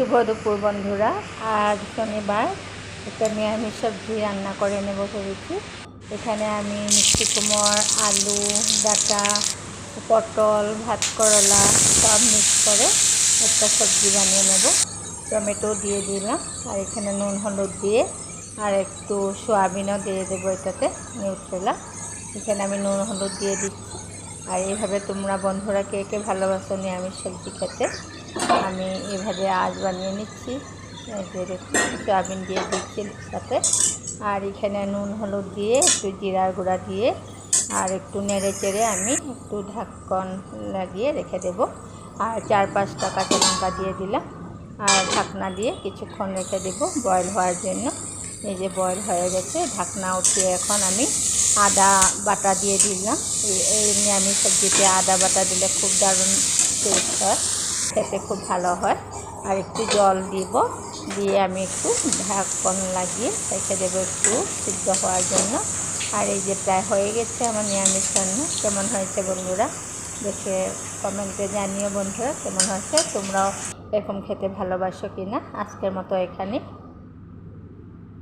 শুভ দুপুর বন্ধুরা, আজ শনিবার একটা নিরামিষ সবজি রান্না করে নেব ভেবেছি। এখানে আমি মিষ্টি কুমড়, আলু, ডাটা, পটল, ভাত করলা সব মিক্স করে একটা সবজি বানিয়ে নেব। টমেটো দিয়ে দিলাম, আর এখানে নুন, হলুদ দিয়ে, আর একটু সোয়াবিনও দিয়ে দেবো এটাতে, নিউট্রেলা। এখানে আমি নুন, হলুদ দিয়ে দিচ্ছি। আর এইভাবে তোমরা বন্ধুরা কে কে ভালোবাসো নিরামিষ সবজি খেতে আমি এভাবে আজ বানিয়ে নিচ্ছি। সয়াবিন দিয়ে দিচ্ছি সাথে। আর এখানে নুন, হলুদ দিয়ে, একটু জিরার গুঁড়া দিয়ে, আর একটু নেড়ে চেড়ে আমি একটু ঢাকন লাগিয়ে রেখে দেব। আর চার পাঁচটা কাঁচা লঙ্কা দিয়ে দিলাম। আর ঢাকনা দিয়ে কিছুক্ষণ রেখে দেবো বয়েল হওয়ার জন্য। এই যে বয়েল হয়ে গেছে, ঢাকনা উঠিয়ে এখন আমি আদা বাটা দিয়ে দিলাম। এই নিরামিষ সবজিতে আদা বাটা দিলে খুব দারুণ টেস্ট হয়। খেতে খুব ভালো হয়। আর একটু জল দিব, দিয়ে আমি একটু ঢাকন লাগিয়ে রেখে দেবো একটু সিদ্ধ হওয়ার জন্য। আর এই যে প্রায় হয়ে গেছে আমার নিরামিষ রান্না, কেমন হয়েছে বন্ধুরা? দেখে কমেন্টে জানিও বন্ধুরা, কেমন হয়েছে? তোমরাও এরকম খেতে ভালোবাসো কি না আজকের মতো এখানে